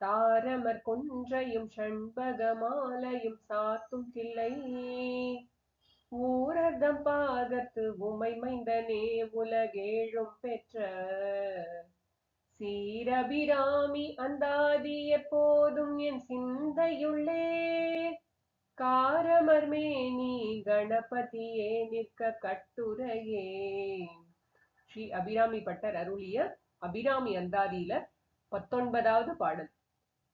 தாரமர் கொன்றையும் ஷண்பக மாலையும் சாத்தும் கிள்ளை. ஊரதம் பாகத்து உமை மைந்தனே உலகேழும் பெற்ற. சீரபிராமி அந்தாதி எப்போதும் என் சிந்தையுள்ளே. காரமர்மேனி கணபதியே நிற்க கட்டுரையே. ஸ்ரீ அபிராமி பட்டர் அருளிய அபிராமி அந்தாதியில பத்தொன்பதாவது பாடல்.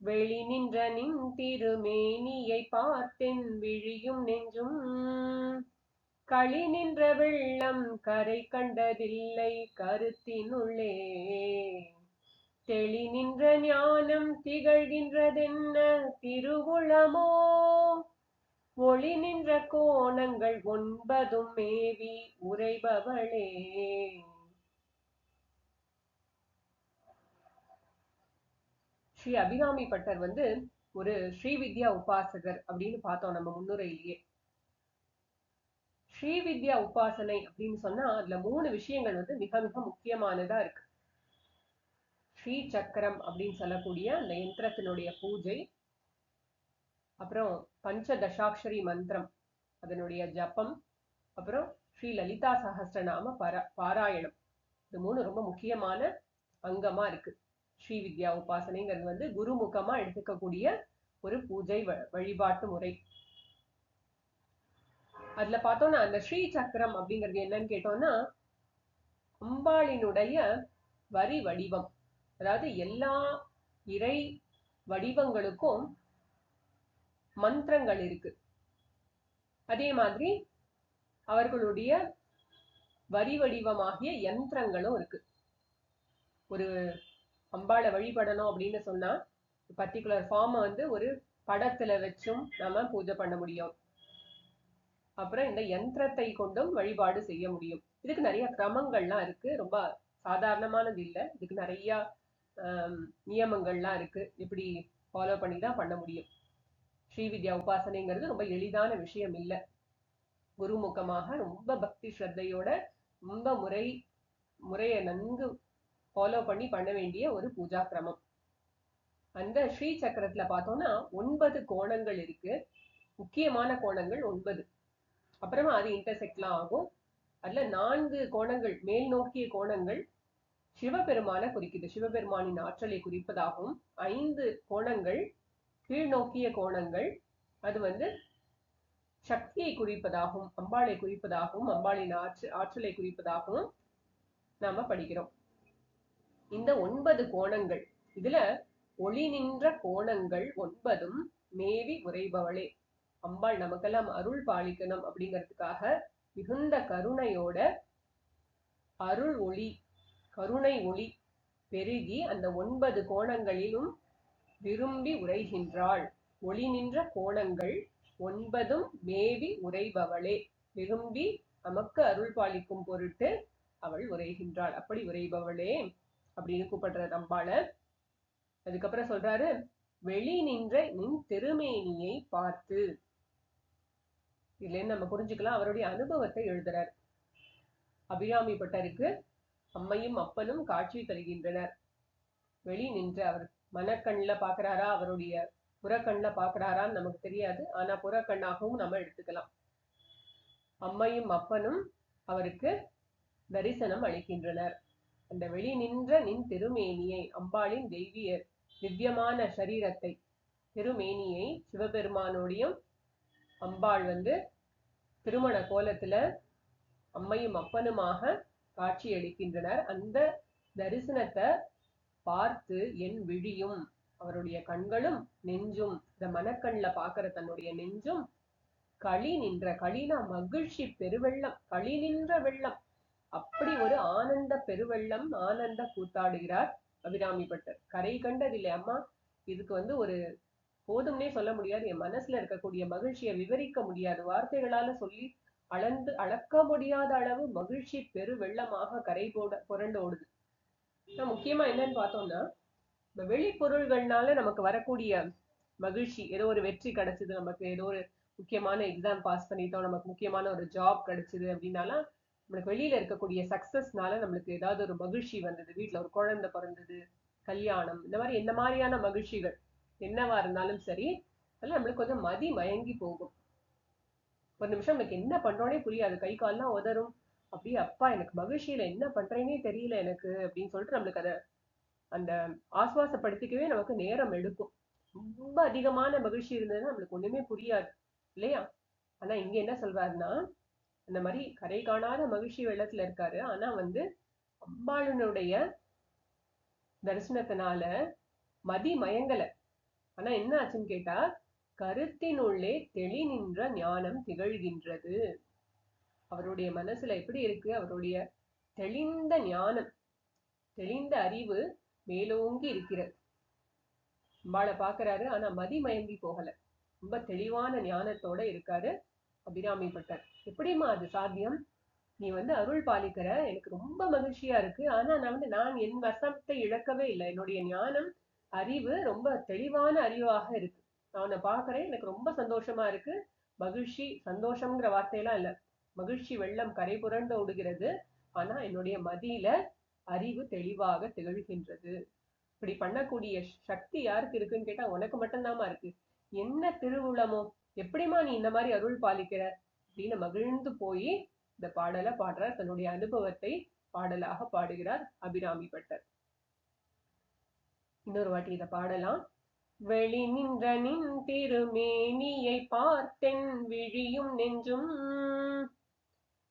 வெளி நின்ற நின் திருமேனியை பார்த்தென் விழியும் நெஞ்சும். களி நின்ற வெள்ளம் கரை கண்டதில்லை கருத்தினுள்ளே. தெளி நின்ற ஞானம் திகழ்கின்றதென்ன திருவுளமோ ஒளி நின்ற கோணங்கள் ஒன்பதும் மேவி உரைபவளே ஸ்ரீ அபிராமி பட்டர் வந்து ஒரு ஸ்ரீ வித்யா உபாசகர் அப்படின்னு பார்த்தோம் நம்ம முன்னுரையிலேயே. ஸ்ரீவித்யா உபாசனை அப்படின்னு சொன்னா அதுல மூணு விஷயங்கள் வந்து மிக மிக முக்கியமானதா இருக்கு. ஸ்ரீ சக்கரம் அப்படின்னு சொல்லக்கூடிய அந்த யந்திரத்தினுடைய பூஜை அப்புறம் பஞ்ச தசாட்சரி மந்திரம் அதனுடைய ஜபம் அப்புறம் ஸ்ரீ லலிதா சஹசிரநாம பர பாராயணம். இது மூணு ரொம்ப முக்கியமான அங்கமா இருக்கு. ஸ்ரீ வித்யா உபாசனைங்கிறது வந்து குருமுகமா எடுத்துக்கக்கூடிய ஒரு பூஜை வ- வழிபாட்டு முறை. அதுல பார்த்தோம்னா அந்த ஸ்ரீ சக்கரம் அப்படிங்கிறது என்னன்னு கேட்டோம்னா அம்பாளினுடைய வரி வடிவம். அதாவது எல்லா இறை வடிவங்களுக்கும் மந்திரங்கள் இருக்கு. அதே மாதிரி அவர்களுடைய வரி வடிவமாகிய யந்திரங்களும் இருக்கு. ஒரு அம்பாளை வழிபடணும் அப்படின்னு சொன்னா பர்டிகுலர் ஃபார்மை வந்து ஒரு படத்துல வச்சும் நாம பூஜை பண்ண முடியும். அப்புறம் இந்த யந்திரத்தை கொண்டும் வழிபாடு செய்ய முடியும். இதுக்கு நிறைய கிரமங்கள்லாம் இருக்கு. ரொம்ப சாதாரணமானது இல்லை. இதுக்கு நிறைய நியமங்கள்லாம் இருக்கு. இப்படி ஃபாலோ பண்ணி தான் பண்ண முடியும். ஸ்ரீவித்யா உபாசனைங்கிறது ரொம்ப எளிதான விஷயம் இல்லை. குருமுகமாக ரொம்ப பக்தி ஸ்ரத்தையோட ரொம்ப முறை முறையை நன்கு ஃபாலோ பண்ணி பண்ண வேண்டிய ஒரு பூஜா கிரமம். அந்த ஸ்ரீ சக்கரத்துல பார்த்தோம்னா ஒன்பது கோணங்கள் இருக்கு. முக்கியமான கோணங்கள் ஒன்பது. அப்புறமா அது இன்டர்செக்ட்லாம் ஆகும். அதுல நான்கு கோணங்கள் மேல் நோக்கிய கோணங்கள் சிவபெருமானை குறிக்குது. சிவபெருமானின் ஆற்றலை குறிப்பதாகவும் ஐந்து கோணங்கள் கீழ் நோக்கிய கோணங்கள். அது வந்து சக்தியை குறிப்பதாகவும் அம்பாளை குறிப்பதாகவும் அம்பாளின் ஆற்று ஆற்றலை குறிப்பதாகவும் நாம படிக்கிறோம். இந்த ஒன்பது கோணங்கள். இதுல ஒளி நின்ற கோணங்கள் ஒன்பதும் மேவி உரைபவளே அம்பாள் நமக்கெல்லாம் அருள் பாலிக்கணும் அப்படிங்கிறதுக்காக மிகுந்த கருணையோட அருள் ஒளி கருணை ஒளி பெருகி அந்த ஒன்பது கோணங்களிலும் விரும்பி உரைகின்றாள். ஒளி நின்ற கோணங்கள் ஒன்பதும் மேவி உரைபவளே விரும்பி நமக்கு அருள் பாலிக்கும் பொருட்டு அவள் உரைகின்றாள். அப்படி உரைபவளே. அப்படின்னு கூப்பிடுற அம்பாள அதுக்கப்புறம் சொல்றாரு வெளி நின்ற நின் திருமேனியை பார்த்து. இல்லைன்னு நம்ம புரிஞ்சுக்கலாம். அவருடைய அனுபவத்தை எழுதுறார். அபிராமி பட்டருக்கு அம்மையும் அப்பனும் காட்சி தருகின்றனர். வெளி நின்று அவர் மனக்கண்ணில் பாக்குறாரா அவருடைய புறக்கண்ணில் பாக்குறாரான்னு நமக்கு தெரியாது. ஆனா புறக்கண்ணாகவும் நம்ம எடுத்துக்கலாம். அம்மையும் அப்பனும் அவருக்கு தரிசனம் அளிக்கின்றனர். அந்த வெளி நின்ற நின் திருமேனியை அம்பாளின் தெய்வீக திவ்யமான சரீரத்தை திருமேனியை சிவபெருமானோடையும் அம்பாள் வந்து திருமண கோலத்துல அம்மையும் அப்பனுமாக காட்சி அளிக்கின்றனர் அந்த தரிசனத்தை பார்த்து என் விழியும் அவருடைய கண்களும் நெஞ்சும் இந்த மனக்கண்ல பாக்குற தன்னுடைய நெஞ்சும் களி நின்ற களினா மகிழ்ச்சி பெருவெள்ளம் களி நின்ற வெள்ளம் அப்படி ஒரு ஆனந்த பெருவெள்ளம் ஆனந்த கூத்தாடுகிறார் அபிராமி பட்டர். கரை கண்டதில்லை அம்மா. இதுக்கு வந்து ஒரு போதும்னே சொல்ல முடியாது. என் மனசுல இருக்கக்கூடிய மகிழ்ச்சியை விவரிக்க முடியாது. வார்த்தைகளால சொல்லி அளந்து அளக்க முடியாத அளவு மகிழ்ச்சி பெரு வெள்ளமாக கரை போட புரண்டு ஓடுது. முக்கியமா என்னன்னு பார்த்தோம்னா இந்த வெளிப்பொருள்கள்னால நமக்கு வரக்கூடிய மகிழ்ச்சி. ஏதோ ஒரு வெற்றி கிடைச்சது நமக்கு ஏதோ ஒரு முக்கியமான எக்ஸாம் பாஸ் பண்ணிட்டோம் நமக்கு முக்கியமான ஒரு ஜாப் கிடைச்சது அப்படின்னாலாம் நம்மளுக்கு வெளியில இருக்கக்கூடிய சக்சஸ்னால நம்மளுக்கு ஏதாவது ஒரு மகிழ்ச்சி வந்தது வீட்டில் ஒரு குழந்தை பிறந்தது கல்யாணம் இந்த மாதிரி என்ன மாதிரியான மகிழ்ச்சிகள் என்னவா இருந்தாலும் சரி அதெல்லாம் நம்மளுக்கு கொஞ்சம் மதி மயங்கி போகும். ஒரு நிமிஷம் நம்மளுக்கு என்ன பண்றோனே புரியாது கை கால்லாம் உதறும். அப்படியே அப்பா எனக்கு மகிழ்ச்சியில என்ன பண்றேனே தெரியல எனக்கு அப்படின்னு சொல்லிட்டு நம்மளுக்கு அதை அந்த ஆஸ்வாசப்படுத்திக்கவே நமக்கு நேரம் எடுக்கும். ரொம்ப அதிகமான மகிழ்ச்சி இருந்ததுன்னா நம்மளுக்கு ஒண்ணுமே புரியாது இல்லையா? ஆனா இங்க என்ன சொல்றாருன்னா இந்த மாதிரி கரை காணாத மகிழ்ச்சி வெள்ளத்துல இருக்காரு. ஆனா வந்து அம்பாளனுடைய தரிசனத்தினால மதி மயங்கல. ஆனா என்ன ஆச்சுன்னு கேட்டா கருத்தினுள்ளே தெளி நின்ற ஞானம் திகழ்கின்றது. அவருடைய மனசுல எப்படி இருக்கு? அவருடைய தெளிந்த ஞானம் தெளிந்த அறிவு மேலோங்கி இருக்கிறது. அம்பாளை பாக்குறாரு. ஆனா மதி மயங்கி போகல. ரொம்ப தெளிவான ஞானத்தோட இருக்காரு. அபிராமி பட்டர் எப்படிம்மா அது சாத்தியம்? நீ வந்து அருள் பாலிக்கிற எனக்கு ரொம்ப மகிழ்ச்சியா இருக்கு. ஆனா நான் வந்து நான் என் வசத்தை இழக்கவே இல்லை. என்னுடைய ஞானம் அறிவு ரொம்ப தெளிவான அறிவாக இருக்கு. நான் உன்னை பாக்குறேன் எனக்கு ரொம்ப சந்தோஷமா இருக்கு. மகிழ்ச்சி சந்தோஷம்ங்கிற வார்த்தையெல்லாம் இல்ல. மகிழ்ச்சி வெள்ளம் கரை புரண்டு ஓடுகிறது. ஆனா என்னுடைய மதியில அறிவு தெளிவாக திகழ்கின்றது. இப்படி பண்ணக்கூடிய சக்தி யாருக்கு இருக்குன்னு கேட்டா உனக்கு மட்டும்தாமா இருக்கு. என்ன திருவுளமோ? எப்படிம்மா நீ இந்த மாதிரி அருள் பாலிக்கிற? அப்படின்னு மகிழ்ந்து போய் இந்த பாடலை பாடுறார். தன்னுடைய அனுபவத்தை பாடலாக பாடுகிறார் அபிராமி பட்டர். இன்னொரு வாட்டி இதை பாடலாம். வெளி நின்ற நின் திருமேனியை பார்த்தென் விழியும் நெஞ்சும்.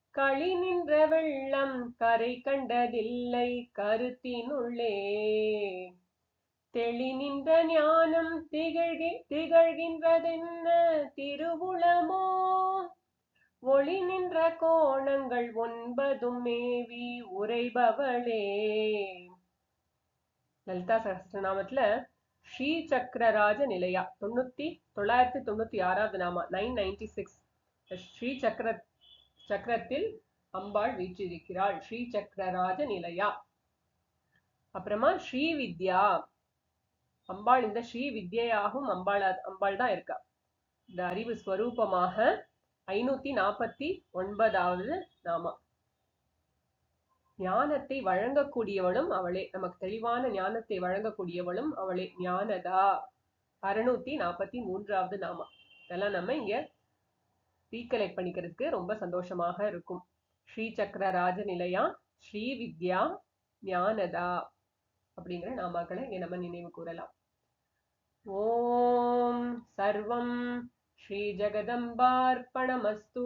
களி நின்ற வெள்ளம் கரை கண்டதில்லை கருத்தினுள்ளே. தெளி நின்ற ஞானம் திகழ்கி திகழ்கின்றதென்ன? திருவுளமோ? ஒளி நின்ற கோணங்கள் ஒன்பதும் மேவி உரைபவளே லலிதா சகஸ்திரநாமத்துல ஸ்ரீ சக்கரராஜ நிலையா தொண்ணூத்தி தொள்ளாயிரத்தி தொண்ணூத்தி ஆறாவது நாமா நைன் நைன்டி சிக்ஸ் ஸ்ரீ சக்கர சக்கரத்தில் அம்பாள் வீற்றிருக்கிறாள் ஸ்ரீ சக்கரராஜ நிலையா அப்புறமா ஸ்ரீ வித்யா அம்பாள் இந்த ஸ்ரீ வித்யாவும் அம்பாள் அம்பாள் தான் இருக்கா. இந்த அறிவு ஸ்வரூபமாக ஐநூத்தி நாற்பத்தி ஒன்பதாவது நாமா ஞானத்தை வழங்கக்கூடியவளும் அவளே. நமக்கு தெளிவான ஞானத்தை வழங்கக்கூடியவளும் அவளே. ஞானதா. அறுநூத்தி நாற்பத்தி மூன்றாவது நாமா இதெல்லாம் நம்ம இங்க ரீகலெக்ட் பண்ணிக்கிறதுக்கு ரொம்ப சந்தோஷமாக இருக்கும். ஸ்ரீ சக்கர ராஜ நிலையா ஸ்ரீ வித்யா ஞானதா அப்படிங்கிற நாமாக்களை இங்க நம்ம நினைவு கூறலாம். ॐ सर्वं श्रीजगदम्बार्पणमस्तु।